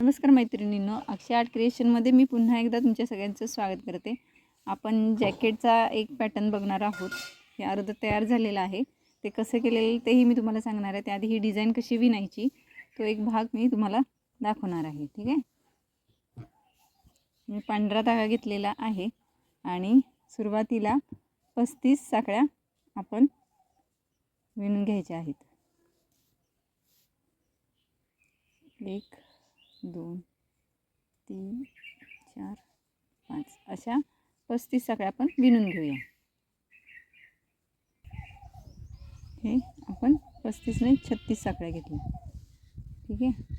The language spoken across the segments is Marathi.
नमस्कार मैत्रिणींनो अक्षय आर्ट क्रिएशनमध्ये मी पुन्हा एकदा तुमच्या सगळ्यांचं स्वागत करते. आपण जॅकेटचा एक पॅटर्न बघणार आहोत. हे अर्ध तयार झालेलं आहे. ते कसं केलेलं तेही मी तुम्हाला सांगणार आहे. त्याआधी ही डिझाईन कशी विणायची तो एक भाग मी तुम्हाला दाखवणार आहे. ठीक आहे? मी पांढरा धागा घेतलेला आहे आणि सुरुवातीला पस्तीस साखळ्या आपण विणून घ्यायच्या आहेत. एक दोन तीन चार पाच अशा पस्तीस साखळ्या आपण विणून घेऊया. हे आपण पस्तीस नाही छत्तीस साखळ्या घेतल्या. ठीक आहे?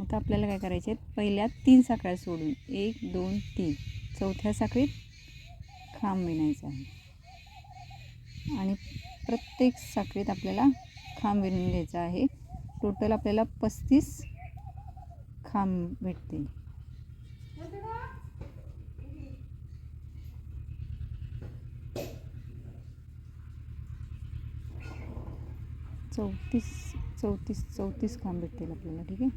आता आपल्याला काय करायचे आहेत? पहिल्या तीन साखळ्या सोडून एक दोन तीन. चौथ्या साखळीत खांब विणायचा आहे. आणि प्रत्येक साखळीत आपल्याला खांब विणून घ्यायचा आहे. टोटल आपल्याला पस्तीस खांब भेटतील चौतीस चौतीस चौतीस खांब भेटतील आपल्याला, ठीक आहे?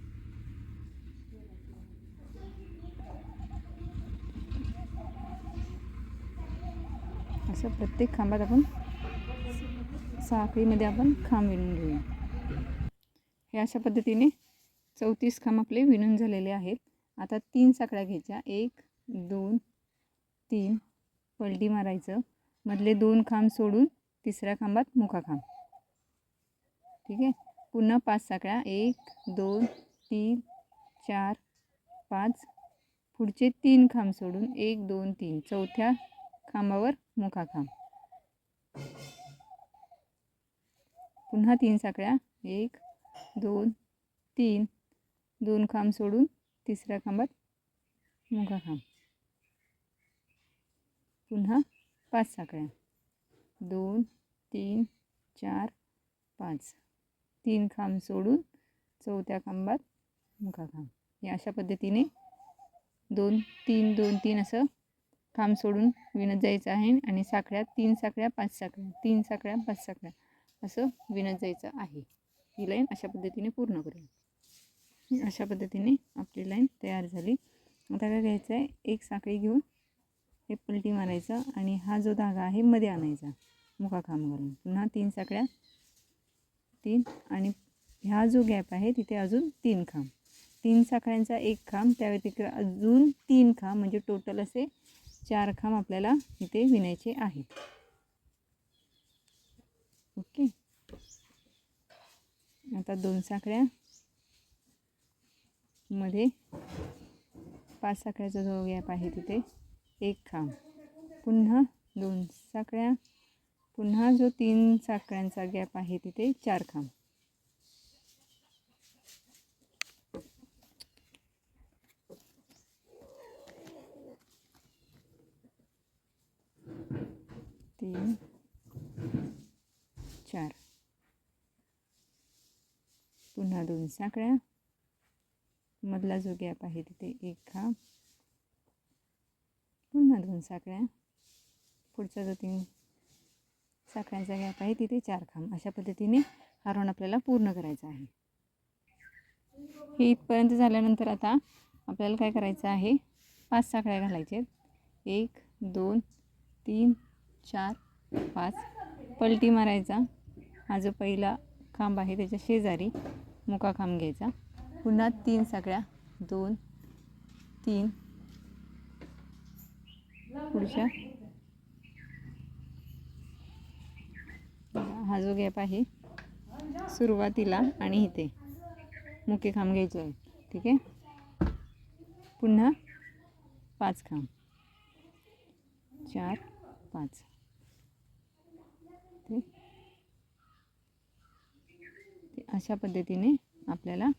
असं प्रत्येक खांबात आपण साखळीमध्ये आपण खांब विणून घेऊया. हे अशा पद्धतीने चौतीस खांब आपले विणून झालेले आहेत. आता तीन साखळ्या घ्यायच्या. एक दोन तीन. पलटी मारायचं. मधले दोन खांब सोडून तिसऱ्या खांबात मुखा खांब. ठीक आहे? पुन्हा पाच साखळ्या. एक दोन तीन चार पाच. पुढचे तीन खांब सोडून एक दोन तीन. चौथ्या खांबावर मुखा खांब. पुन्हा तीन साखळ्या. एक दोन तीन. दोन खांब सोडून तिसऱ्या खांबात मुखा खांब. पुन्हा पाच साखळ्या. दोन तीन चार पाच. तीन खांब सोडून चौथ्या खांबात मुखा खांब. हे अशा पद्धतीने दोन तीन दोन तीन असं खांब सोडून विणत जायचं आहे आणि साखळ्या तीन साखळ्या पाच साखळ्या तीन साखळ्या पाच साखळ्या असं विणत जायचं आहे. ही लाईन अशा पद्धतीने पूर्ण करूया. अशा पद्धतीने आपली लाईन तयार झाली. आता काय घ्यायचं आहे एक साखळी घेऊन हे पलटी मारायचं आणि हा जो धागा आहे मध्ये आणायचा मुका खांब घालून पुन्हा तीन साखळ्या तीन आणि ह्या जो गॅप आहे तिथे अजून तीन खांब. तीन साखळ्यांचा एक खांब त्या व्यतिरिक्त अजून तीन खांब म्हणजे टोटल असे चार खांब आपल्याला इथे विणायचे आहेत. ओके. आता दोन साखळ्या मध्ये पाच साखळ्याचा जो गॅप आहे तिथे एक खांब. पुन्हा दोन साखळ्या. पुन्हा जो तीन साखळ्यांचा गॅप आहे तिथे चार खांब. तीन चार. पुन्हा दोन साखळ्या. मधला जो गॅप आहे तिथे एक खांब पुन्हा दोन साखळ्या. पुढचा जो तीन साखळ्यांचा गॅप आहे तिथे चार खांब. अशा पद्धतीने हा राऊंड आपल्याला पूर्ण करायचा आहे. हे इथपर्यंत झाल्यानंतर आता आपल्याला काय करायचं आहे? पाच साखळ्या घालायच्या आहेत. एक दोन तीन चार पाच. पलटी मारायचा. हा जो पहिला खांब आहे त्याच्या शेजारी मुका खांब घ्यायचा. पुन्हा तीन साखळ्या दोन तीन. पुढच्या. हा जो गॅप आहे सुरुवातीला आणि इथे. मुके खांब घ्यायचे आहे ठीक आहे? पुन्हा पाच खांब. चार पाच. ते अशा पद्धतीने आपल्याला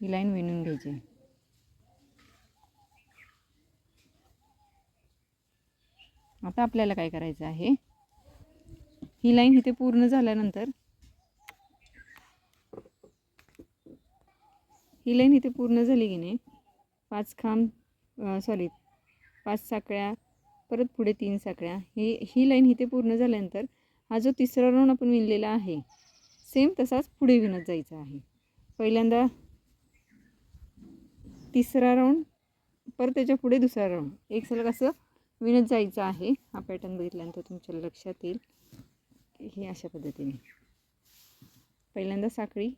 ही लाईन विणून घ्यायची. आता आपल्याला काय करायचं आहे? ही लाईन इथे पूर्ण झाल्यानंतर ही लाईन इथे पूर्ण झाली की नाही पाच खांब सॉरी पाच साखळ्या परत पुढे तीन साखळ्या ही ही लाईन इथे पूर्ण झाल्यानंतर हा जो तिसरा राऊंड आपण विणलेला आहे सेम तसाच पुढे विणत जायचा आहे. पहिल्यांदा तिसरा राऊंड परत त्याच्या पुढे दुसरा राऊंड एक सलग असं विणत जायचं आहे. हा पॅटर्न बघितल्यानंतर तुमच्या लक्षात येईल. हे अशा पद्धतीने. पहिल्यांदा साखळी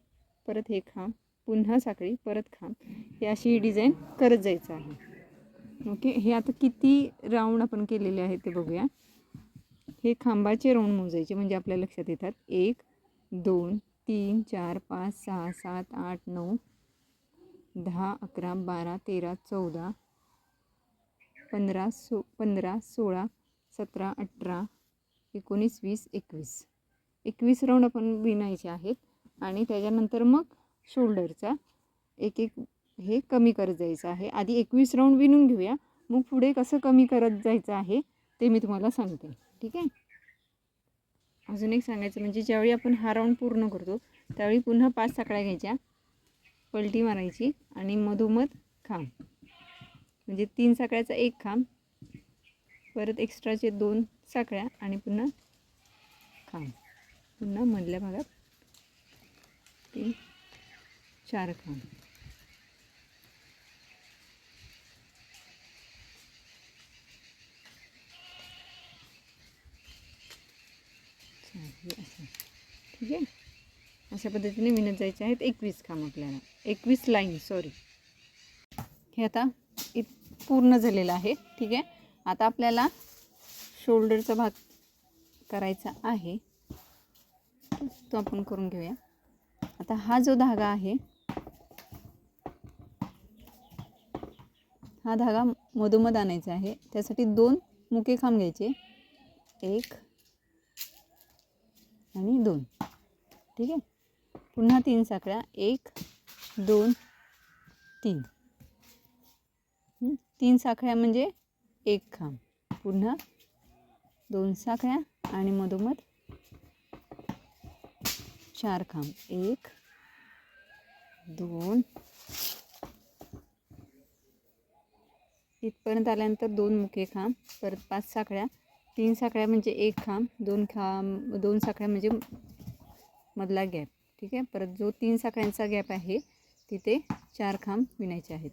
परत हे खांब पुन्हा साखळी परत खांब. हे अशी ही डिझाईन करत जायचं आहे. ओके हे आता किती राऊंड आपण केलेले आहे ते बघूया. हे खांबाचे राऊंड मोजायचे म्हणजे आपल्या लक्षात येतात. एक दोन तीन चार पाच सहा सात आठ नऊ दहा अकरा बारा तेरा चौदा पंधरा सो पंधरा सोळा सतरा अठरा एकोणीस वीस एकवीस. एकवीस राऊंड आपण विणायचे आहेत आणि त्याच्यानंतर मग शोल्डरचा एक एक हे कमी करत जायचं आहे. आधी एकवीस राऊंड विणून घेऊया. मग पुढे कसं कमी करत जायचं आहे ते मी तुम्हाला सांगते. ठीक आहे? अजून एक सांगायचं म्हणजे ज्यावेळी आपण हा राऊंड पूर्ण करतो त्यावेळी पुन्हा पाच साकळ्या घ्यायच्या. पलटी मारायची आणि मधोमध खांब. म्हणजे तीन साकळ्याचा एक खांब परत एक्स्ट्राचे दोन साकळ्या आणि पुन्हा खांब. पुन्हा मधल्या भागात तीन चार खांब. असं. ठीक आहे? अशा पद्धतीने विणत जायचे आहेत एकवीस खांब आपल्याला. एकवीस लाईन सॉरी हे आता इत पूर्ण झालेलं आहे ठीक आहे? आता आपल्याला शोल्डरचा भाग करायचा आहे. तो आपण करून घेऊया. आता हा जो धागा आहे हा धागा मधोमध आणायचा आहे. त्यासाठी दोन मुके खांब घ्यायचे. एक आणि दोन. ठीक आहे? पुन्हा तीन साखळ्या. एक दोन तीन. तीन साखळ्या म्हणजे एक खांब. पुन्हा दोन साखळ्या आणि मधोमध चार खांब. एक दोन. इथपर्यंत आल्यानंतर दोन मुखे खांब परत पाच साखळ्या. तीन साखळ्या म्हणजे एक खांब दोन खांब दोन साखळ्या म्हणजे मधला गॅप. ठीक आहे? परत जो तीन साखळ्यांचा गॅप आहे तिथे चार खांब विणायचे आहेत.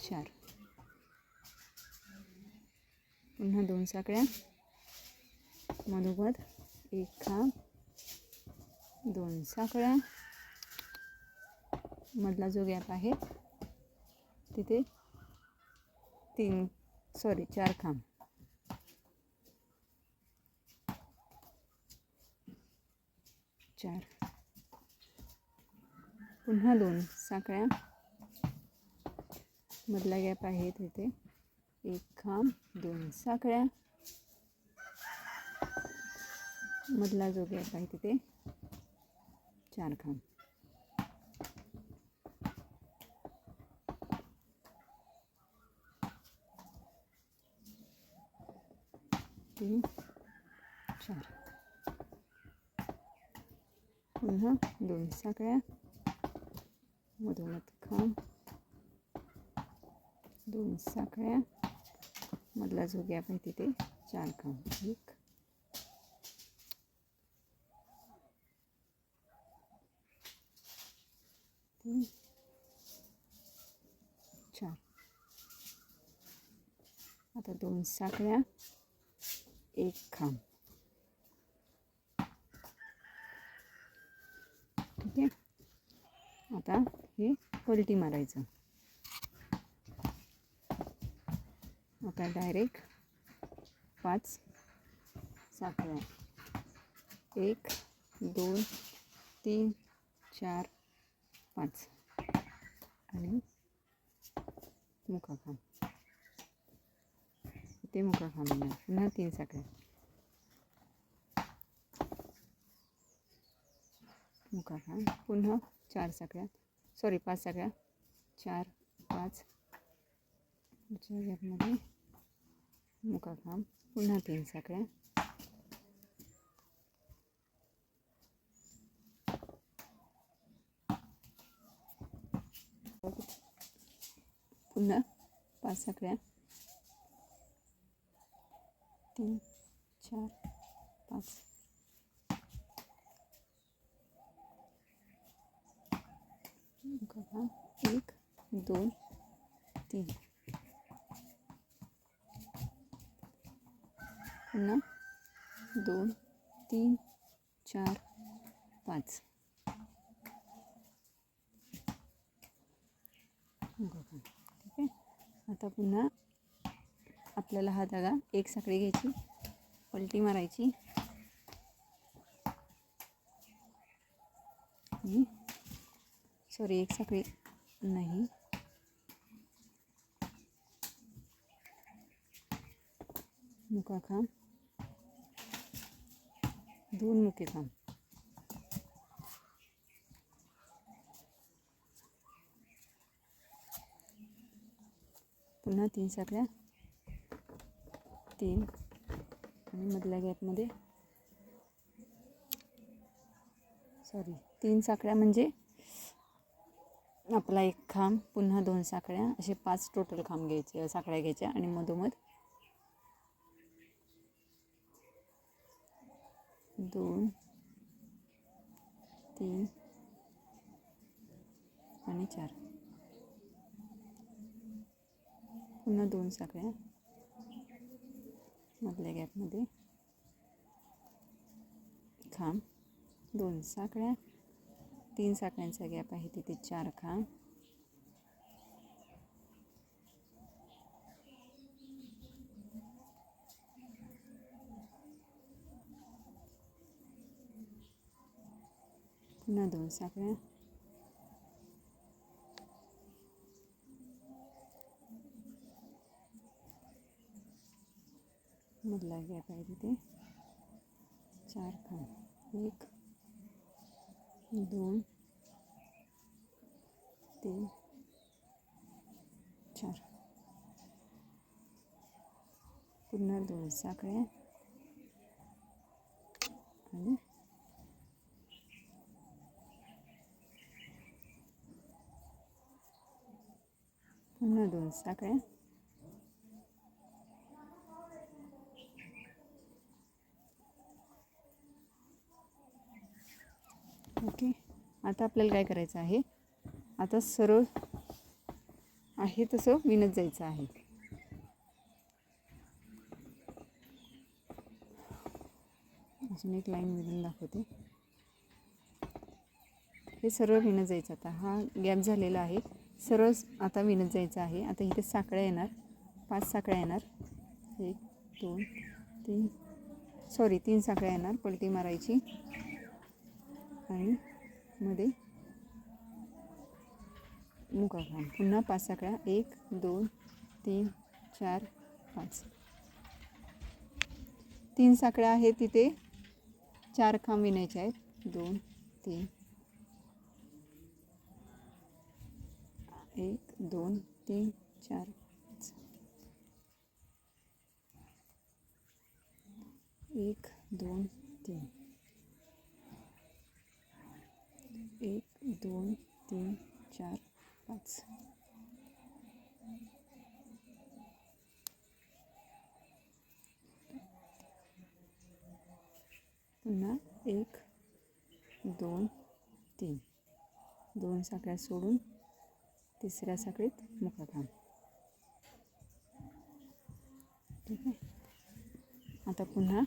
चार. पुन्हा दोन साकळ्या मधोमध एक खांब. दोन साखळ्या. मधला जो गॅप आहे तिथे तीन सॉरी चार खांब. चार. पुन्हा दोन साखळ्या. मधला गॅप आहे तिथे एक खांब दोन साखळ्या. मधला जो गॅप आहे तिथे चार खांब. तीन चार. पुन्हा दोन साखळ्या. मधोमध खांब दोन साखळ्या मधला जो गॅप आहे तिथे चार खांब एक तीन चार आता दोन साखळ्या एक खांब ठीक आहे आता हे पलटी मारायचं. आता डायरेक्ट पाच साखळ्या एक दोन तीन चार पाच. आणि मुका ते इथे मुका पुन्हा तीन साखळ्या. मुका खांब पुन्हा चार साखळ्या सॉरी पाच साखळ्या चार पाच. पुढच्या गॅपमध्ये मुका खांब पुन्हा तीन साखळ्या पुन्हा पाच साखळ्या तीन चार पाच. बघा एक दोन तीन. पुन्हा दोन तीन चार पाच. बघा. ठीक आहे? आता पुन्हा आपल्याला हा धागा एक साखळी घ्यायची पलटी मारायची. आणि सॉरी एक साखळी नाही. मुका खांब दोन मुके खांब पुन्हा तीन साखळ्या तीन. आणि मधल्या गॅपमध्ये. सॉरी तीन साखळ्या म्हणजे आपला एक खांब पुन्हा दोन साखळ्या असे पाच टोटल खांब घ्यायचे साखळ्या घ्यायच्या आणि मधोमध. दोन तीन आणि चार. पुन्हा दोन साखळ्या मधल्या गॅपमध्ये खांब दोन साखळ्या. तीन साखळ्यांचा गॅप आहे तिथे चार खा. पुन्हा दोन साखळ्या मधला गॅप आहे तिथे. चार खा. एक. दोन तीन चार पुन्हा दोन साखळ्या आणि पुन्हा दोन साखळ्या ओके. आता आपल्याला काय करायचं आहे? आता सरळ आहे तसं विणत जायचं आहे. अजून एक लाईन विणून दाखवते. हे सरळ विणत जायचं. आता हा गॅप झालेला आहे. सरळ आता विणत जायचं आहे. आता इथे साखळ्या येणार. पाच साखळ्या येणार. एक दोन तीन. सॉरी तीन साखळ्या येणार. पलटी मारायची. आणि मध्ये मुका पुन्हा पाच साखळ्या. एक दोन तीन चार पाच. तीन साखळ्या आहेत तिथे. चार खांब विणायचे आहेत. दोन तीन. एक दोन तीन चार पाच. एक दोन तीन. एक दोन तीन चार पाच. पुन्हा एक दोन तीन. दोन साखळ्या सोडून तिसऱ्या साखळीत मुका काम. ठीक आहे? आता पुन्हा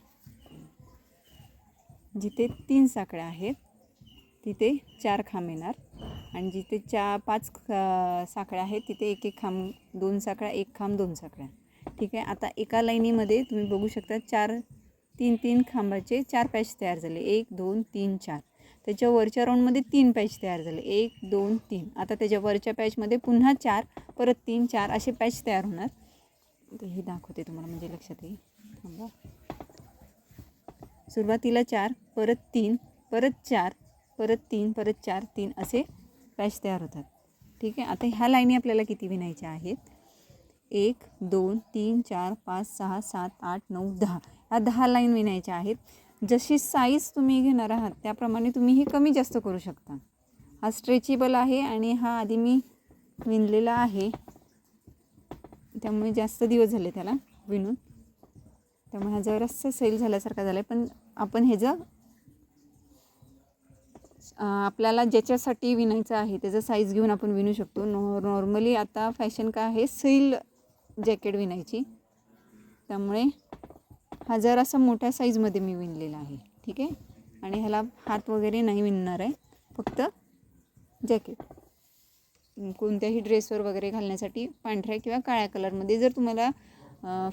जिथे तीन साखळ्या आहेत तिथे चार खांब येणार. आणि जिथे चा पाच साखळ्या आहेत तिथे एक एक खांब दोन साखळ्या एक खांब दोन साखळ्या. ठीक आहे? आता एका लाईनीमध्ये तुम्ही बघू शकता चार तीन तीन खांबाचे चार पॅच तयार झाले. एक दोन तीन चार. त्याच्या वरच्या राऊंडमध्ये तीन पॅच तयार झाले. एक दोन तीन. आता त्याच्या वरच्या पॅचमध्ये पुन्हा चार परत तीन चार असे पॅच तयार होणार. तर हे दाखवते तुम्हाला म्हणजे लक्षात येईल. थांबा. सुरुवातीला चार परत तीन परत चार परत तीन परत चार तीन असे पॅच तयार होतात. ठीक आहे? आता ह्या लाईनी आपल्याला किती विणायच्या आहेत? एक दोन तीन चार पाच सहा सात आठ नऊ दहा. ह्या दहा लाईन विणायच्या आहेत. जशी साईज तुम्ही घेणार आहात त्याप्रमाणे तुम्ही हे कमी जास्त करू शकता. हा स्ट्रेचेबल आहे आणि हा आधी मी विणलेला आहे. त्यामुळे जास्त दिवस झाले त्याला विणून. त्यामुळे हा जरासा सैल झाल्यासारखा झाला आहे पण आपण ह्याचं आपल्याला ज्याच्यासाठी विणायचं आहे त्याचं साईज घेऊन आपण विणू शकतो. नॉ नॉर्मली आता फॅशन काय आहे सिल जॅकेट विणायची. त्यामुळे हा जरासा मोठ्या साईजमध्ये मी विणलेला आहे ठीक आहे? आणि ह्याला हात वगैरे नाही विणणार आहे फक्त जॅकेट कोणत्याही ड्रेसवर वगैरे घालण्यासाठी पांढऱ्या किंवा काळ्या कलरमध्ये जर तुम्हाला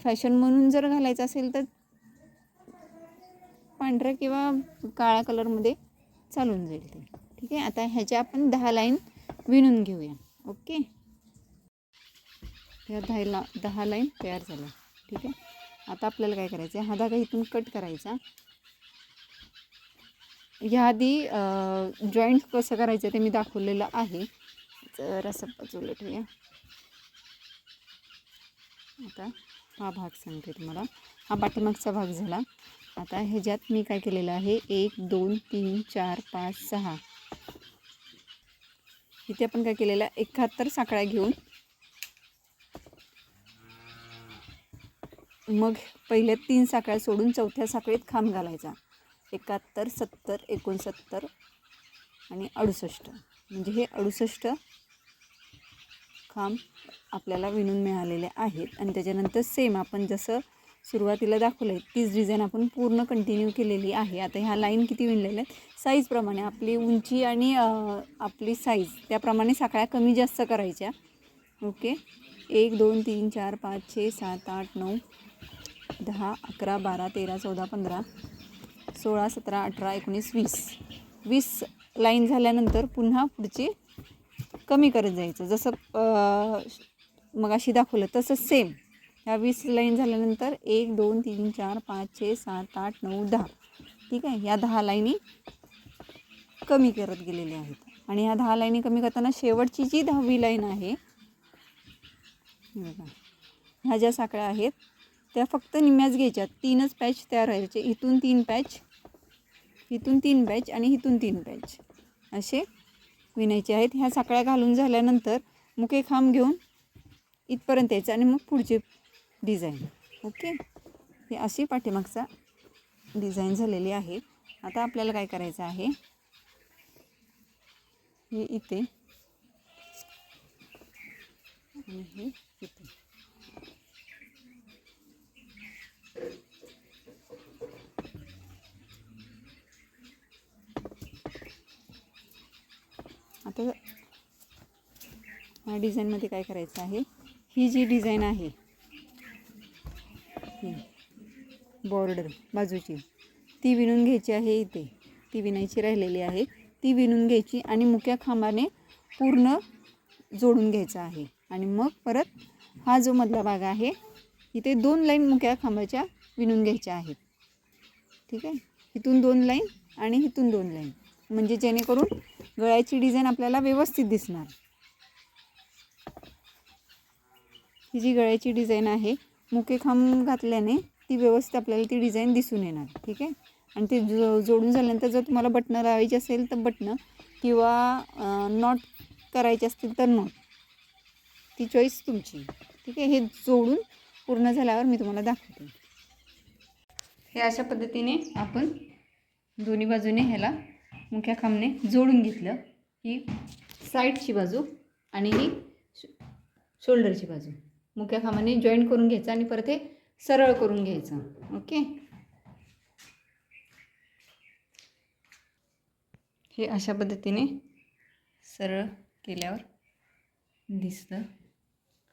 फॅशन म्हणून जर घालायचं असेल तर पांढऱ्या किंवा काळ्या कलरमध्ये चालून जाईल ते. ठीक आहे? आता ह्याच्या आपण दहा लाईन विणून घेऊया. ओके? ह्या दहा दहा लाईन तयार झाल्या. ठीक आहे? आता आपल्याला काय करायचं आहे हा धागा इथून कट करायचा. ह्या आधी जॉईंट कसं करायचं ते मी दाखवलेलं आहे. तर असं बाजूला ठेवूया. आता हा भाग सांगते तुम्हाला. हा पाठीमागचा भाग झाला. आता ह्याच्यात मी काय केलेलं आहे? एक दोन तीन चार पाच सहा. इथे आपण काय केलेलं आहे? एकाहत्तर साखळ्या घेऊन. मग पहिल्या तीन साखळ्या सोडून चौथ्या साखळीत खांब घालायचा. एकाहत्तर सत्तर एकोणसत्तर आणि अडुसष्ट. म्हणजे हे अडुसष्ट खांब आपल्याला विणून मिळालेले आहेत. आणि त्याच्यानंतर सेम आपण जसं सुरुवातीला दाखवलं आहे तीच डिझाईन आपण पूर्ण कंटिन्यू केलेली आहे. आता ह्या लाईन किती विणलेल्या आहेत? साईजप्रमाणे आपली उंची आणि आपली साईज त्याप्रमाणे साखळ्या कमी जास्त करायच्या. ओके एक दोन तीन चार पाच छे सात आठ नऊ दहा अकरा बारा तेरा चौदा पंधरा सोळा सतरा अठरा एकोणीस वीस. वीस लाईन झाल्यानंतर पुन्हा पुढची कमी करत जायचं. जसं मग अशी दाखवलं तसं सेम ह्या वीस लाईन झाल्यानंतर एक दोन तीन चार पाच छे सात आठ नऊ दहा. ठीक आहे? ह्या दहा लाईनी कमी करत गेलेल्या आहेत. आणि ह्या दहा लाईनी कमी करताना शेवटची जी दहावी लाईन आहे बघा. ह्या ज्या साखळ्या आहेत त्या फक्त निम्म्याच घ्यायच्या तीनच पॅच तयार व्हायचे. इथून तीन पॅच इथून तीन पॅच आणि इथून तीन पॅच. असे विणायचे आहेत. ह्या साखळ्या घालून झाल्यानंतर मुके खांब घेऊन इथपर्यंत यायचं आणि मग पुढची डिझाईन. ओके? ही अशी पाठीमागचा डिझाईन झालेली आहे. आता आपल्याला काय करायचं आहे? हे इथे आणि हे इथे. आता या डिझाईनमध्ये काय करायचं आहे? ही जी डिझाईन आहे बॉर्डर बाजूची ती विणून घ्यायची आहे इथे. ती विणायची राहिलेली आहे. ती विणून घ्यायची आणि मुक्या खांबाने पूर्ण जोडून घ्यायचा आहे. आणि मग परत हा जो मधला भाग आहे इथे दोन लाईन मुक्या खांबाच्या विणून घ्यायच्या आहेत. ठीक आहे? इथून दोन लाईन आणि इथून दोन लाईन. म्हणजे जेणेकरून गळ्याची डिझाईन आपल्याला व्यवस्थित दिसणार. ही जी गळ्याची डिझाईन आहे मुके खांब घातल्याने ती व्यवस्थित आपल्याला ती डिझाईन दिसून येणार ठीक आहे? आणि ते जो जोडून झाल्यानंतर जर तुम्हाला बटणं लावायची असेल तर बटणं किंवा नॉट करायचे असतील तर नॉट. ती चॉईस तुमची ठीक आहे? हे जोडून पूर्ण झाल्यावर मी तुम्हाला दाखवते. हे अशा पद्धतीने आपण दोन्ही बाजूने ह्याला मुख्या खांबने जोडून घेतलं. ही साईडची बाजू आणि ही शोल्डरची बाजू. मुख्या खांबाने जॉईंट करून घ्यायचं आणि परत हे सरळ करून घ्यायचं. ओके? हे अशा पद्धतीने सरळ केल्यावर दिसतं.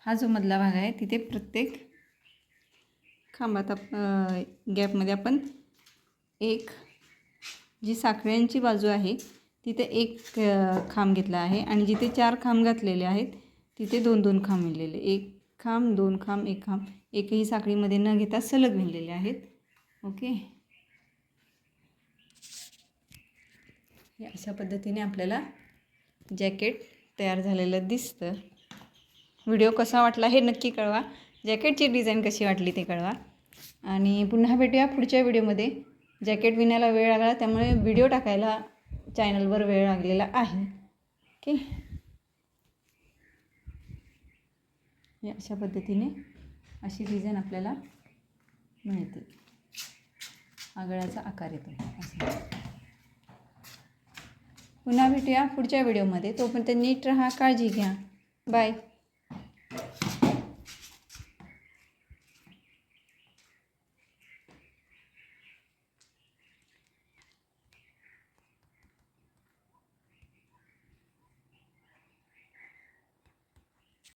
हा जो मधला भाग आहे तिथे प्रत्येक खांबात आप गॅपमध्ये आपण एक जी साखळ्यांची बाजू आहे तिथे एक खांब घेतला आहे आणि जिथे चार खांब घातलेले आहेत तिथे दोन दोन खांब विणलेले एक खांब दोन खांब एक खांब. एकही साखळीमध्ये न घेता सलग विणलेले आहेत. ओके? हे अशा पद्धतीने आपल्याला जॅकेट तयार झालेलं दिसतं. व्हिडिओ कसा वाटला हे नक्की कळवा. जॅकेटची डिझाईन कशी वाटली ते कळवा. आणि पुन्हा भेटूया पुढच्या व्हिडिओमध्ये. जॅकेट विणायला वेळ लागला त्यामुळे व्हिडिओ टाकायला चॅनलवर वेळ लागलेला आहे. ओके? अशा पद्धतीने अशी डिझाईन आपल्याला मिळते. आगळ्याचा आकार येतो. असं. पुन्हा भेटूया पुढच्या व्हिडिओमध्ये तोपर्यंत नीट राहा काळजी घ्या. बाय